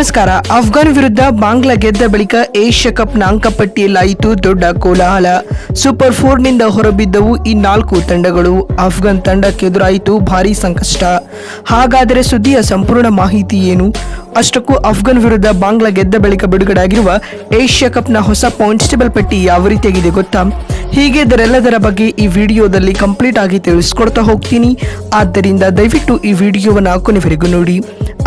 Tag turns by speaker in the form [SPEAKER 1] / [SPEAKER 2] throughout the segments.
[SPEAKER 1] ನಮಸ್ಕಾರ. ಅಫ್ಘಾನ್ ವಿರುದ್ಧ ಬಾಂಗ್ಲಾ ಗೆದ್ದ ಬಳಿಕ ಏಷ್ಯಾ ಕಪ್ನ ಅಂಕಪಟ್ಟಿಯಲ್ಲಾಯಿತು ದೊಡ್ಡ ಕೋಲಾಹಲ. ಸೂಪರ್ ಫೋರ್ನಿಂದ ಹೊರಬಿದ್ದವು ಈ ನಾಲ್ಕು ತಂಡಗಳು. ಅಫ್ಘಾನ್ ತಂಡಕ್ಕೆ ಎದುರಾಯಿತು ಭಾರೀ ಸಂಕಷ್ಟ. ಹಾಗಾದರೆ ಸುದ್ದಿಯ ಸಂಪೂರ್ಣ ಮಾಹಿತಿ ಏನು? ಅಷ್ಟಕ್ಕೂ ಅಫ್ಘಾನ್ ವಿರುದ್ಧ ಬಾಂಗ್ಲಾ ಗೆದ್ದ ಬಳಿಕ ಬಿಡುಗಡೆಯಾಗಿರುವ ಏಷ್ಯಾ ಕಪ್ನ ಹೊಸ ಪಾಯಿಂಟ್ಸ್ ಟೇಬಲ್ ಪಟ್ಟಿ ಯಾವ ರೀತಿಯಾಗಿದೆ ಗೊತ್ತಾ? ಹೀಗೆ ಇದರೆಲ್ಲದರ ಬಗ್ಗೆ ಈ ವಿಡಿಯೋದಲ್ಲಿ ಕಂಪ್ಲೀಟ್ ಆಗಿ ತಿಳಿಸ್ಕೊಡ್ತಾ ಹೋಗ್ತೀನಿ. ಆದ್ದರಿಂದ ದಯವಿಟ್ಟು ಈ ವಿಡಿಯೋವನ್ನು ಕೊನೆವರೆಗೂ ನೋಡಿ.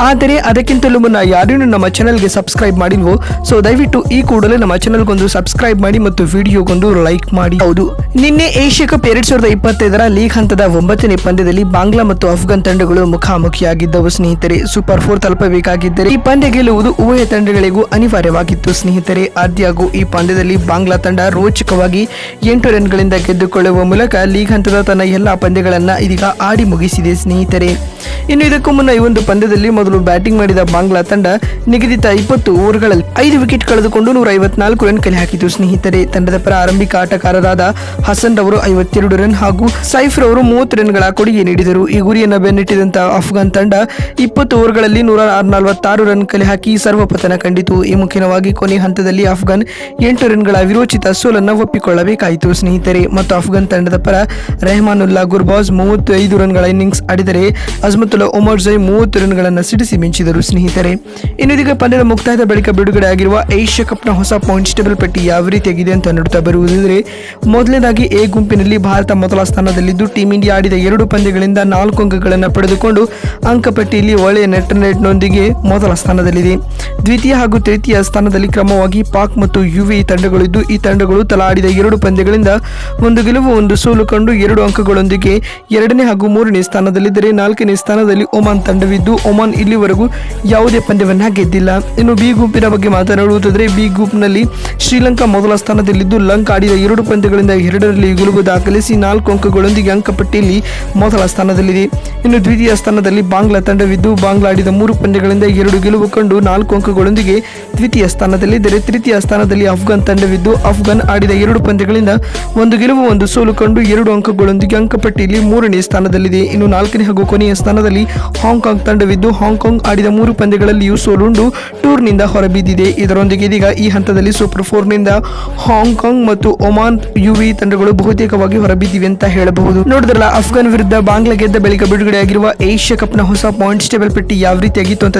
[SPEAKER 1] ಆದರೆ ಅದಕ್ಕಿಂತಲೂ ಮುನ್ನ ಯಾರೇನು ನಮ್ಮ ಚಾನಲ್ಗೆ ಸಬ್ಸ್ಕ್ರೈಬ್ ಮಾಡಿಲ್ವೋ, ಸೊ ದಯವಿಟ್ಟು ಈ ಕೂಡಲೇ ನಮ್ಮ ಚಾನಲ್ಗೊಂದು ಸಬ್ಸ್ಕ್ರೈಬ್ ಮಾಡಿ ಮತ್ತು ವಿಡಿಯೋಗೊಂದು ಲೈಕ್ ಮಾಡಿ. ಹೌದು. ನಿನ್ನೆ ಏಷ್ಯಾ ಕಪ್ ಎರಡ್ ಸಾವಿರದ ಇಪ್ಪತ್ತೈದರ ಲೀಗ್ ಹಂತದ ಒಂಬತ್ತನೇ ಪಂದ್ಯದಲ್ಲಿ ಬಾಂಗ್ಲಾ ಮತ್ತು ಅಫ್ಘಾನ್ ತಂಡಗಳು ಮುಖಾಮುಖಿಯಾಗಿದ್ದವು. ಸ್ನೇಹಿತರೆ, ಸೂಪರ್ ಫೋರ್ ತಲುಪಬೇಕಾಗಿದ್ದರೆ ಈ ಪಂದ್ಯ ಗೆಲ್ಲುವುದು ಉಭಯ ತಂಡಗಳಿಗೂ ಅನಿವಾರ್ಯವಾಗಿತ್ತು. ಸ್ನೇಹಿತರೆ, ಆದ್ಯಾಗೂ ಈ ಪಂದ್ಯದಲ್ಲಿ ಬಾಂಗ್ಲಾ ತಂಡ ರೋಚಕವಾಗಿ ಎಂಟು ರನ್ಗಳಿಂದ ಗೆದ್ದುಕೊಳ್ಳುವ ಮೂಲಕ ಲೀಗ್ ಹಂತದ ತನ್ನ ಎಲ್ಲಾ ಪಂದ್ಯಗಳನ್ನ ಇದೀಗ ಆಡಿ ಮುಗಿಸಿದೆ ಸ್ನೇಹಿತರೆ. ಇನ್ನು ಇದಕ್ಕೂ ಮುನ್ನ ಈ ಒಂದು ಪಂದ್ಯದಲ್ಲಿ ಮೊದಲು ಬ್ಯಾಟಿಂಗ್ ಮಾಡಿದ ಬಾಂಗ್ಲಾ ತಂಡ ನಿಗದಿತ ಇಪ್ಪತ್ತು ಓವರ್ಗಳಲ್ಲಿ ಐದು ವಿಕೆಟ್ ಕಳೆದುಕೊಂಡು ನೂರ ಐವತ್ನಾಲ್ಕು ರನ್ ಕಲೆ ಹಾಕಿತು ಸ್ನೇಹಿತರೆ, ತಂಡದ ಪರ ಆರಂಭಿಕ ಆಟಗಾರರಾದ ಹಸನ್ ರವರು ಐವತ್ತೆರಡು ರನ್ ಹಾಗೂ ಸೈಫ್ ರವರು ಮೂವತ್ತು ರನ್ಗಳ ಕೊಡುಗೆ ನೀಡಿದರು. ಈ ಗುರಿಯನ್ನು ಬೆನ್ನಿಟ್ಟಿದಂತಹ ಅಫ್ಘಾನ್ ತಂಡ ಇಪ್ಪತ್ತು ಓವರ್ಗಳಲ್ಲಿ ನೂರ ನಲವತ್ತಾರು ರನ್ ಕಲೆ ಹಾಕಿ ಸರ್ವಪತನ ಕಂಡಿತು. ಈ ಮುಖ್ಯವಾಗಿ ಕೊನೆ ಹಂತದಲ್ಲಿ ಅಫ್ಘಾನ್ ಎಂಟು ರನ್ಗಳ ವಿರೋಚಿತ ಸೋಲನ್ನು ಒಪ್ಪಿಕೊಳ್ಳಬೇಕಾಯಿತು. ಸ್ನೇಹಿತರೆ, ಮತ್ತು ಅಫ್ಘಾನ್ ತಂಡದ ಪರ ರೆಹಮಾನುಲ್ಲಾ ಗುರ್ಬಾಜ್ ಮೂವತ್ತು ಐದು ರನ್ಗಳ ಇನ್ನಿಂಗ್ಸ್ ಆಡಿದರೆ ಅಜ್ಮತುಲ್ಲಾ ಒಮರ್ ಜೈ ಮೂವತ್ತು ರನ್ಗಳನ್ನು ಸಿಡಿಸಿ ಮಿಂಚಿದರು. ಸ್ನೇಹಿತರೆ, ಇನ್ನು ಇದೀಗ ಪಂದ್ಯದ ಮುಕ್ತಾಯದ ಬಳಿಕ ಬಿಡುಗಡೆ ಆಗಿರುವ ಏಷ್ಯಾ ಕಪ್ನ ಹೊಸ ಪಾಯಿಂಟ್ಸ್ ಟೇಬಲ್ ಪಟ್ಟಿ ಯಾವ ರೀತಿಯಾಗಿದೆ ಅಂತ ನೋಡುತ್ತಾ ಬರುವುದಾದರೆ, ಮೊದಲನೇದಾಗಿ ಎ ಗುಂಪಿನಲ್ಲಿ ಭಾರತ ಮೊದಲ ಸ್ಥಾನದಲ್ಲಿದ್ದು ಟೀಂ ಇಂಡಿಯಾ ಆಡಿದ ಎರಡು ಪಂದ್ಯಗಳಿಂದ ನಾಲ್ಕು ಅಂಕಗಳನ್ನು ಪಡೆದುಕೊಂಡು ಅಂಕಪಟ್ಟಿಯಲ್ಲಿ ಒಳ್ಳೆಯ ನೆಟ್ ನೆಟ್ನೊಂದಿಗೆ ಮೊದಲ ಸ್ಥಾನದಲ್ಲಿದೆ. ದ್ವಿತೀಯ ಹಾಗೂ ತೃತೀಯ ಸ್ಥಾನದಲ್ಲಿ ಕ್ರಮವಾಗಿ ಪಾಕ್ ಮತ್ತು ಯುವಿ ತಂಡಗಳಿದ್ದು, ಈ ತಂಡಗಳು ತಲಾ ಆಡಿದ ಎರಡು ಪಂದ್ಯಗಳಿಂದ ಒಂದು ಗೆಲುವು, ಒಂದು ಸೋಲು ಕಂಡು ಎರಡು ಅಂಕಗಳೊಂದಿಗೆ ಎರಡನೇ ಹಾಗೂ ಮೂರನೇ ಸ್ಥಾನದಲ್ಲಿದ್ದರೆ ನಾಲ್ಕನೇ ಸ್ಥಾನದಲ್ಲಿ ಒಮಾನ್ ತಂಡವಿದ್ದು, ಒಮಾನ್ ಇಲ್ಲಿವರೆಗೂ ಯಾವುದೇ ಪಂದ್ಯವನ್ನು ಗೆದ್ದಿಲ್ಲ. ಇನ್ನು ಬಿ ಗುಂಪಿನ ಬಗ್ಗೆ ಮಾತನಾಡುವುದಾದರೆ, ಬಿ ಗುಂಪ್ನಲ್ಲಿ ಶ್ರೀಲಂಕಾ ಮೊದಲ ಸ್ಥಾನದಲ್ಲಿದ್ದು, ಲಂಕ್ ಆಡಿದ ಎರಡು ಪಂದ್ಯಗಳಿಂದ ಎರಡರಲ್ಲಿ ಗೆಲುವು ದಾಖಲಿಸಿ ನಾಲ್ಕು ಅಂಕಗಳೊಂದಿಗೆ ಅಂಕಪಟ್ಟಿಯಲ್ಲಿ ಮೊದಲ ಸ್ಥಾನದಲ್ಲಿದೆ. ಇನ್ನು ದ್ವಿತೀಯ ಸ್ಥಾನದಲ್ಲಿ ಬಾಂಗ್ಲಾ ತಂಡವಿದ್ದು, ಬಾಂಗ್ಲಾ ಆಡಿದ ಮೂರು ಪಂದ್ಯಗಳಿಂದ ಎರಡು ಗೆಲುವು ಕಂಡು ನಾಲ್ಕು ಅಂಕಗಳೊಂದಿಗೆ ದ್ವಿತೀಯ ಸ್ಥಾನದಲ್ಲಿದ್ದರೆ ತೃತೀಯ ಸ್ಥಾನದಲ್ಲಿ ಅಫ್ಘಾನ್ ತಂಡವಿದ್ದು, ಅಫ್ಘಾನ್ ಆಡಿದ ಎರಡು ಪಂದ್ಯಗಳಿಂದ ಒಂದು ಗೆಲುವು, ಒಂದು ಸೋಲು ಕಂಡು ಎರಡು ಅಂಕಗಳೊಂದಿಗೆ ಅಂಕಪಟ್ಟಿಯಲ್ಲಿ ಮೂರನೇ ಸ್ಥಾನದಲ್ಲಿದೆ. ಇನ್ನು ನಾಲ್ಕನೇ ಹಾಗೂ ಕೊನೆಯ ಸ್ಥಾನದಲ್ಲಿ ಹಾಂಗ್ಕಾಂಗ್ ತಂಡವಿದ್ದು ಹಾಂಗ್ಕಾಂಗ್ ಆಡಿದ ಮೂರು ಪಂದ್ಯಗಳಲ್ಲಿಯೂ ಸೋಲುಂಡು ಟೂರ್ನಿಂದ ಹೊರಬಿದ್ದಿದೆ. ಇದರೊಂದಿಗೆ ಇದೀಗ ಈ ಹಂತದಲ್ಲಿ ಸೂಪರ್ ಫೋರ್ನಿಂದ ಹಾಂಗ್ಕಾಂಗ್ ಮತ್ತು ಒಮಾನ್ ಯುವಿ ತಂಡಗಳು ಬಹುತೇಕವಾಗಿ ಹೊರಬಿದ್ದಿವೆ ಅಂತ ಹೇಳಬಹುದು. ನೋಡಿದ್ರಲ್ಲ, ಅಫ್ಘಾನ್ ವಿರುದ್ಧ ಬಾಂಗ್ಲಾ ಗೆದ್ದ ಬಳಿಕ ಬಿಡುಗಡೆಯಾಗಿರುವ ಏಷ್ಯಾ ಕಪ್ನ ಹೊಸ ಪಾಯಿಂಟ್ಸ್ ಟೇಬಲ್ ಪಟ್ಟಿ ಯಾವ ರೀತಿಯಾಗಿತ್ತು ಅಂತ